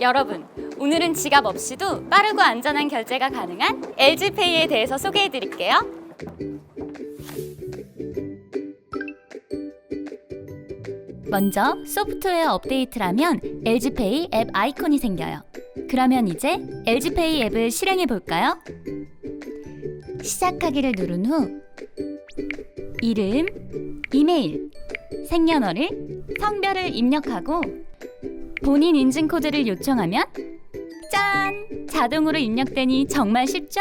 여러분, 오늘은 지갑 없이도 빠르고 안전한 결제가 가능한 LG페이에 대해서 소개해 드릴게요. 먼저 소프트웨어 업데이트를 하면 LG페이 앱 아이콘이 생겨요. 그러면 이제 LG페이 앱을 실행해 볼까요? 시작하기를 누른 후 이름, 이메일, 생년월일, 성별을 입력하고 본인 인증 코드를 요청하면 짠! 자동으로 입력되니 정말 쉽죠?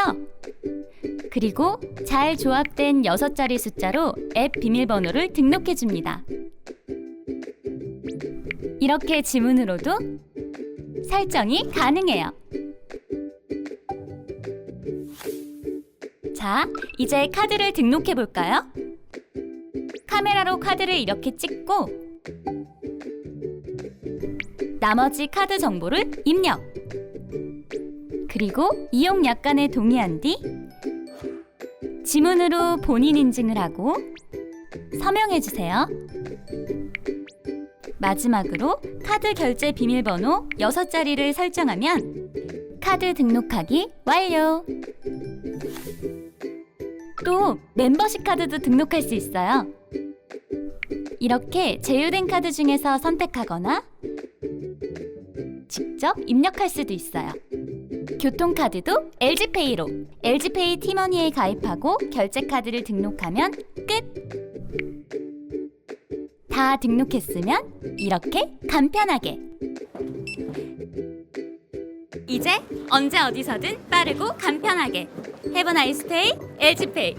그리고 잘 조합된 6자리 숫자로 앱 비밀번호를 등록해 줍니다. 이렇게 지문으로도 설정이 가능해요. 자, 이제 카드를 등록해 볼까요? 카메라로 카드를 이렇게 찍고 나머지 카드 정보를 입력. 그리고 이용 약관에 동의한 뒤 지문으로 본인 인증을 하고 서명해 주세요. 마지막으로 카드 결제 비밀번호 6자리를 설정하면 카드 등록하기 완료. 또 멤버십 카드도 등록할 수 있어요. 이렇게 제휴된 카드 중에서 선택하거나 직접 입력할 수도 있어요. 교통카드도 LG페이로 LG페이 티머니에 가입하고 결제 카드를 등록하면 끝. 다 등록했으면 이렇게 간편하게 이제 언제 어디서든 빠르고 간편하게 nice day, LG페이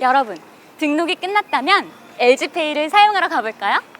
여러분 등록이 끝났다면 LG페이를 사용하러 가볼까요?